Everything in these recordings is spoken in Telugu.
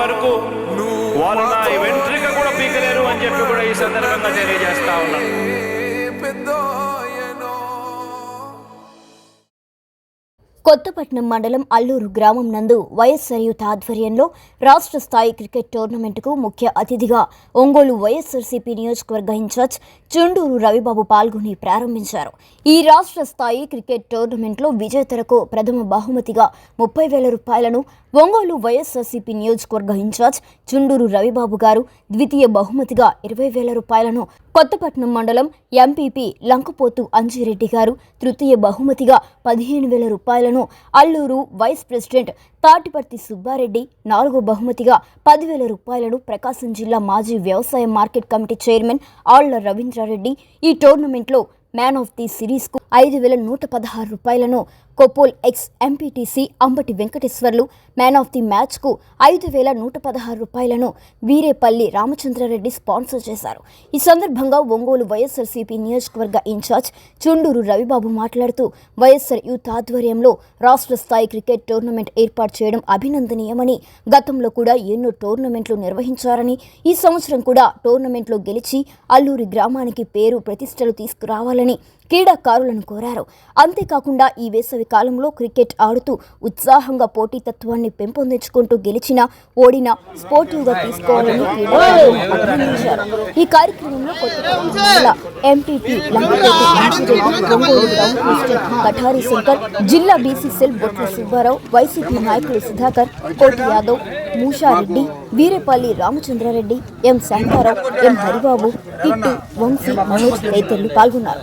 వరకు వాళ్ళు నా వెంట్రిక కూడా పీకలేరు అని చెప్పి కూడా ఈ సందర్భంగా తెలియజేస్తా ఉన్నాను. కొత్తపట్నం మండలం అల్లూరు గ్రామం నందు వైఎస్ఆర్ యూత్ ఆధ్వర్యంలో రాష్ట్ర స్థాయి క్రికెట్ టోర్నమెంటుకు ముఖ్య అతిథిగా ఒంగోలు వైఎస్ఆర్సీపీ నియోజకవర్గ ఇన్ఛార్జ్ చుండూరు రవిబాబు పాల్గొని ప్రారంభించారు. ఈ రాష్ట్ర స్థాయి క్రికెట్ టోర్నమెంట్లో విజేతలకు ప్రథమ బహుమతిగా ముప్పై వేల రూపాయలను ఒంగోలు వైఎస్ఆర్సీపీ నియోజకవర్గ ఇన్ఛార్జ్ చుండూరు రవిబాబు గారు ద్వితీయ బహుమతిగా ఇరవై వేల రూపాయలను కొత్తపట్నం మండలం ఎంపీపీ లంకపోతు అంజిరెడ్డి గారు తృతీయ బహుమతిగా పదిహేను వేల రూపాయలను అల్లూరు వైస్ ప్రెసిడెంట్ తాటిపర్తి సుబ్బారెడ్డి నాలుగో బహుమతిగా పదివేల రూపాయలను ప్రకాశం జిల్లా మాజీ వ్యవసాయ మార్కెట్ కమిటీ చైర్మన్ ఆళ్ళ రవీంద్రారెడ్డి ఈ టోర్నమెంట్లో మ్యాన్ ఆఫ్ ది సిరీస్కు ఐదు వేల నూట పదహారు రూపాయలను Koppul ex MPTC Ambati Venkateswarlu man of the మ్యాచ్కు ఐదు వేల నూట పదహారు రూపాయలను వీరేపల్లి రామచంద్రారెడ్డి స్పాన్సర్ చేశారు. ఈ సందర్భంగా ఒంగోలు వైఎస్ఆర్సీపీ నియోజకవర్గ ఇన్ఛార్జ్ చుండూరు రవిబాబు మాట్లాడుతూ వైఎస్ఆర్ యూత్ ఆధ్వర్యంలో రాష్ట్ర స్థాయి క్రికెట్ టోర్నమెంట్ ఏర్పాటు చేయడం అభినందనీయమని గతంలో కూడా ఎన్నో టోర్నమెంట్లు నిర్వహించారని ఈ సంవత్సరం కూడా టోర్నమెంట్లో గెలిచి అల్లూరి గ్రామానికి పేరు ప్రతిష్టలు తీసుకురావాలని క్రీడాకారులను కోరారు. అంతేకాకుండా ఈ వేసవి కాలంలో క్రికెట్ ఆడుతూ ఉత్సాహంగా పోటీతత్వాన్ని పెంపొందించుకుంటూ గెలిచిన ఓడిన స్పోర్టివ్గా తీసుకోవాలని క్రీడాకారులను ఈ కార్యక్రమంలో కొత్తపట్నం ఎంపీపీ లంకపేటి కఠారి శంకర్ జిల్లా బీసీసీఎల్ బొట్ల సుబ్బారావు వైసీపీ నాయకులు సుధాకర్ కోటి యాదవ్ మూషారెడ్డి వీరేపల్లి రామచంద్రారెడ్డి ఎం శాంతారావు ఎం హరిబాబు ఇట్టు వంశీ మనోజ్ తదితరులు పాల్గొన్నారు.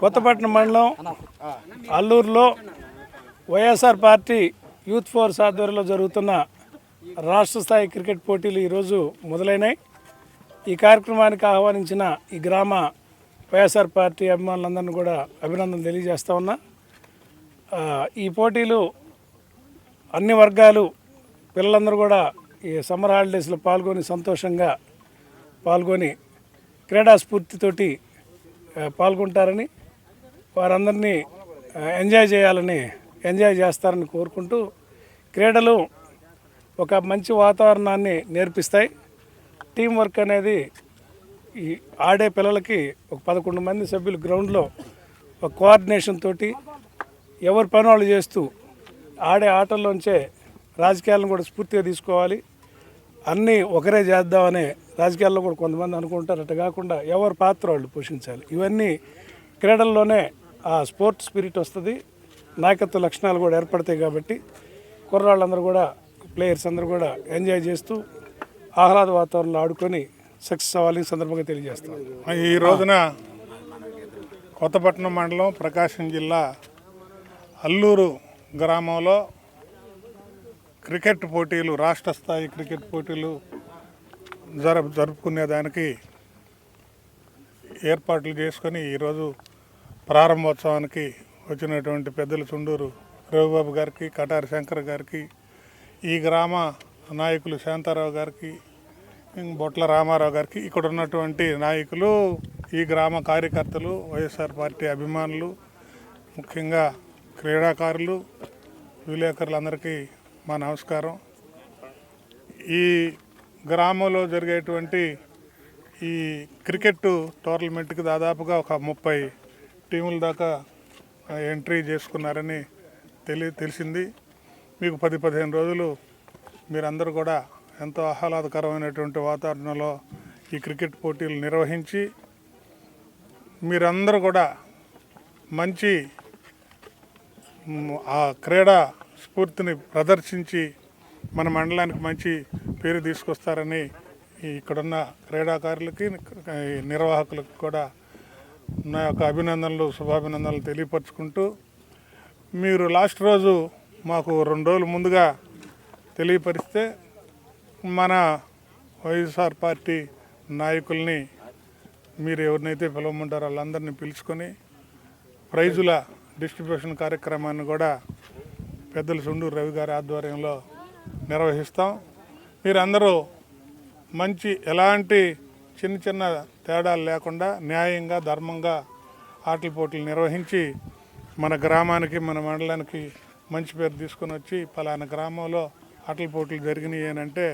కొత్తపట్నం మండలం అల్లూరులో వైఎస్ఆర్ పార్టీ యూత్ ఫోర్స్ ఆధ్వర్యంలో జరుగుతున్న రాష్ట్ర స్థాయి క్రికెట్ పోటీలు ఈరోజు మొదలైనాయి. ఈ కార్యక్రమానికి ఆహ్వానించిన ఈ గ్రామ వైఎస్ఆర్ పార్టీ అభిమానులందరినీ కూడా అభినందనలు తెలియజేస్తా ఉన్నా. ఈ పోటీలు అన్ని వర్గాలు పిల్లలందరూ కూడా ఈ సమ్మర్ హాలిడేస్లో పాల్గొని సంతోషంగా పాల్గొని క్రీడా స్ఫూర్తితోటి పాల్గొంటారని వారందరినీ ఎంజాయ్ చేయాలని ఎంజాయ్ చేస్తారని కోరుకుంటూ క్రీడలు ఒక మంచి వాతావరణాన్ని నేర్పిస్తాయి. టీం వర్క్ అనేది ఈ ఆడే పిల్లలకి ఒక పదకొండు మంది సభ్యులు గ్రౌండ్లో ఒక కోఆర్డినేషన్ తోటి ఎవరి పని వాళ్ళు చేస్తూ ఆడే ఆటల్లోంచే రాజకీయాలను కూడా స్ఫూర్తిగా తీసుకోవాలి. అన్నీ ఒకరే చేద్దామనే రాజకీయాల్లో కూడా కొంతమంది అనుకుంటారు. అట్ట కాకుండా ఎవరి పాత్ర వాళ్ళు పోషించాలి. ఇవన్నీ క్రీడల్లోనే ఆ స్పోర్ట్ స్పిరిట్ వస్తుంది. నాయకత్వ లక్షణాలు కూడా ఏర్పడతాయి కాబట్టి కుర్రాళ్ళందరూ కూడా ప్లేయర్స్ అందరూ కూడా ఎంజాయ్ చేస్తూ ఆహ్లాద వాతావరణంలో ఆడుకొని సక్సెస్ అవ్వాలని సందర్భంగా తెలియజేస్తాం. ఈ రోజున కొత్తపట్నం మండలం ప్రకాశం జిల్లా అల్లూరు గ్రామంలో క్రికెట్ పోటీలు రాష్ట్ర స్థాయి క్రికెట్ పోటీలు జర జరుపుకునేదానికి ఏర్పాట్లు చేసుకొని ఈరోజు ప్రారంభోత్సవానికి వచ్చినటువంటి పెద్దలు చుండూరు రవిబాబు గారికి కటారి శంకర్ గారికి ఈ గ్రామ నాయకులు శాంతారావు గారికి బొట్ల రామారావు గారికి ఇక్కడ ఉన్నటువంటి నాయకులు ఈ గ్రామ కార్యకర్తలు వైఎస్ఆర్ పార్టీ అభిమానులు ముఖ్యంగా క్రీడాకారులు విలేకరులందరికీ మా నమస్కారం. ఈ గ్రామంలో జరిగేటువంటి ఈ క్రికెట్ టోర్నమెంట్కి దాదాపుగా ఒక ముప్పై టీముల దాకా ఎంట్రీ చేసుకున్నారని తెలి తెలిసింది. మీకు పది పదిహేను రోజులు మీరందరూ కూడా ఎంతో ఆహ్లాదకరమైనటువంటి వాతావరణంలో ఈ క్రికెట్ పోటీలు నిర్వహించి మీరందరూ కూడా మంచి ఆ క్రీడా స్ఫూర్తిని ప్రదర్శించి మన మండలానికి మంచి పేరు తీసుకొస్తారని ఇక్కడున్న క్రీడాకారులకి నిర్వాహకులకు కూడా నా యొక్క అభినందనలు శుభాభినందనలు తెలియపరచుకుంటూ మీరు లాస్ట్ రోజు మాకు రెండు రోజులు ముందుగా తెలియపరిస్తే మన వైఎస్ఆర్ పార్టీ నాయకుల్ని మీరు ఎవరినైతే పిలవమంటారో వాళ్ళందరినీ పిలుచుకొని ప్రైజుల డిస్ట్రిబ్యూషన్ కార్యక్రమాన్ని కూడా పెద్దలు సుండూరు రవి గారి ఆధ్వర్యంలో నిర్వహిస్తాం. మీరందరూ మంచి ఎలాంటి చిన్న చిన్న తేడాలు లేకుండా న్యాయంగా ధర్మంగా ఆటల పోటీలు నిర్వహించి మన గ్రామానికి మన మండలానికి మంచి పేరు తీసుకొని వచ్చి పలానా గ్రామంలో ఆటల పోటీలు జరిగినాయి అంటే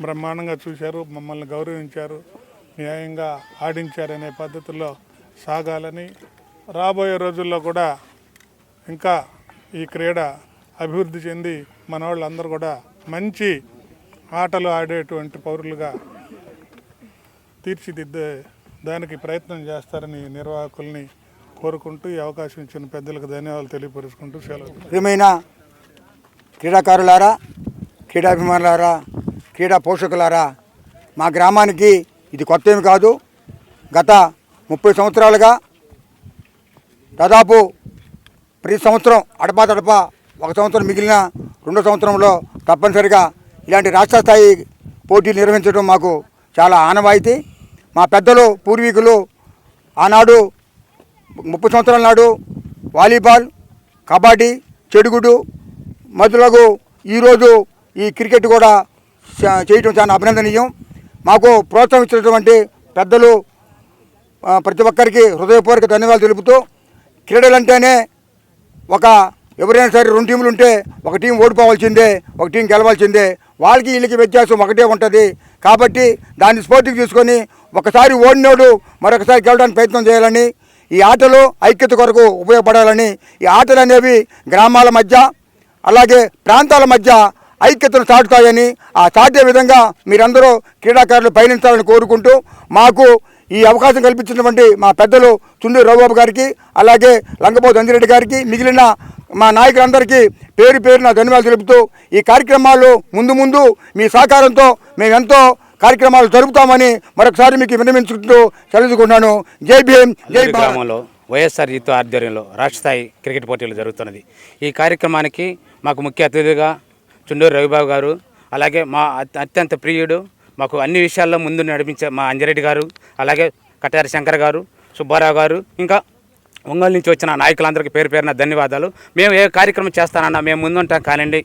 బ్రహ్మాండంగా చూశారు మమ్మల్ని గౌరవించారు న్యాయంగా ఆడించారనే పద్ధతిలో సాగాలని రాబోయే రోజుల్లో కూడా ఇంకా ఈ క్రీడ అభివృద్ధి చెంది మన వాళ్ళందరూ కూడా మంచి ఆటలు ఆడేటువంటి పౌరులుగా తీర్చిదిద్దే దానికి ప్రయత్నం చేస్తారని నిర్వాహకుల్ని కోరుకుంటూ ఈ అవకాశం ఇచ్చిన పెద్దలకు ధన్యవాదాలు తెలియపరుచుకుంటూ సెలవు. ప్రియమైన క్రీడాకారులారా క్రీడాభిమానులారా క్రీడా పోషకులారా మా గ్రామానికి ఇది కొత్త ఏమి కాదు. గత ముప్పై సంవత్సరాలుగా దాదాపు ప్రతి సంవత్సరం అడపా తడప ఒక సంవత్సరం మిగిలిన రెండో సంవత్సరంలో తప్పనిసరిగా ఇలాంటి రాష్ట్ర స్థాయి పోటీలు నిర్వహించడం మాకు చాలా ఆనవాయితీ. మా పెద్దలు పూర్వీకులు ఆనాడు ముప్పై సంవత్సరాల నాడు వాలీబాల్ కబడ్డీ చెడుగుడు మొదలగు ఈరోజు ఈ క్రికెట్ కూడా చేయటం చాలా అభినందనీయం. మాకు ప్రోత్సహించినటువంటి పెద్దలు ప్రతి ఒక్కరికి హృదయపూర్వక ధన్యవాదాలు తెలుపుతూ క్రీడలంటేనే ఒక ఎవరైనా సరే రెండు టీములు ఉంటే ఒక టీం ఓడిపోవాల్సిందే ఒక టీం గెలవాల్సిందే. వాళ్ళకి వీళ్ళకి వ్యత్యాసం ఒకటే ఉంటుంది. కాబట్టి దాన్ని స్ఫూర్తికి తీసుకొని ఒకసారి ఓడినోడు మరొకసారి గెలవడానికి ప్రయత్నం చేయాలని ఈ ఆటలు ఐక్యత కొరకు ఉపయోగపడాలని ఈ ఆటలు అనేవి గ్రామాల మధ్య అలాగే ప్రాంతాల మధ్య ఐక్యతను చాటుతాయని ఆ చాటే విధంగా మీరందరూ క్రీడాకారులు పయనించాలని కోరుకుంటూ మాకు ఈ అవకాశం కల్పించినటువంటి మా పెద్దలు చుండూరు రఘుబాబు గారికి అలాగే లంగపోతు అంజిరెడ్డి గారికి మిగిలిన మా నాయకులందరికీ పేరు పేరున ధన్యవాదాలు తెలుపుతూ ఈ కార్యక్రమాలు ముందు ముందు మీ సహకారంతో మేము ఎంతో కార్యక్రమాలు జరుపుతామని మరొకసారి మీకు విన్నవించుకుంటూ సెలవుకుంటున్నాను. జై భీమ్ జై గ్రామంలో వైఎస్ఆర్ యూత్ ఆధ్వర్యంలో రాష్ట్ర స్థాయి క్రికెట్ పోటీలు జరుగుతున్నది. ఈ కార్యక్రమానికి మాకు ముఖ్య అతిథిగా చుండూరు రవిబాబు గారు అలాగే మా అత్య- అత్యంత ప్రియుడు మాకు అన్ని విషయాల్లో ముందు నడిపించే మా అంజరెడ్డి గారు అలాగే కటారి శంకర్ గారు సుబ్బారావు గారు ఇంకా ఒంగోలు నుంచి వచ్చిన నాయకులందరికీ పేరు పేరున ధన్యవాదాలు మేము ఏ కార్యక్రమం చేస్తానన్నా మేము ముందుంటాం కానివ్వండి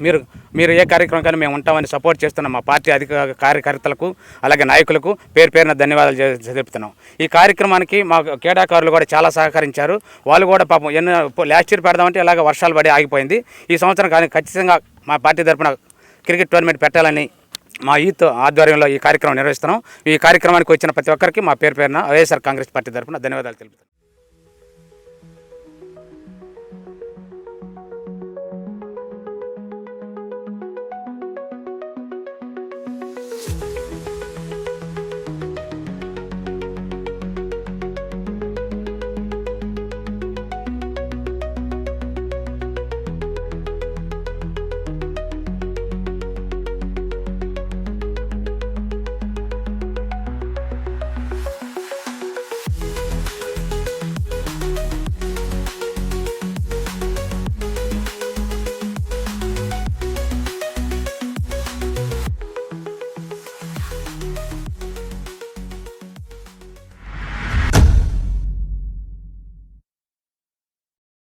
మీరు మీరు ఏ కార్యక్రమం కానీ మేము ఉంటామని సపోర్ట్ చేస్తున్నాం మా పార్టీ అధిక కార్యకర్తలకు అలాగే నాయకులకు పేరు పేరున ధన్యవాదాలు చెప్తున్నాం ఈ కార్యక్రమానికి మా క్రీడాకారులు కూడా చాలా సహకరించారు వాళ్ళు కూడా పాపం ఎన్నో లాస్ట్ ఇయర్ పెడదామంటే ఇలాగ వర్షాలు పడి ఆగిపోయింది ఈ సంవత్సరం కానీ ఖచ్చితంగా మా పార్టీ తరఫున క్రికెట్ టోర్నమెంట్ పెట్టాలని మా యూత్ ఆధ్వర్యంలో ఈ కార్యక్రమం నిర్వహిస్తున్నాం ఈ కార్యక్రమానికి వచ్చిన ప్రతి ఒక్కరికి మా పేరు పేరున వైఎస్ఆర్ కాంగ్రెస్ పార్టీ తరఫున ధన్యవాదాలు తెలుపుతున్నాం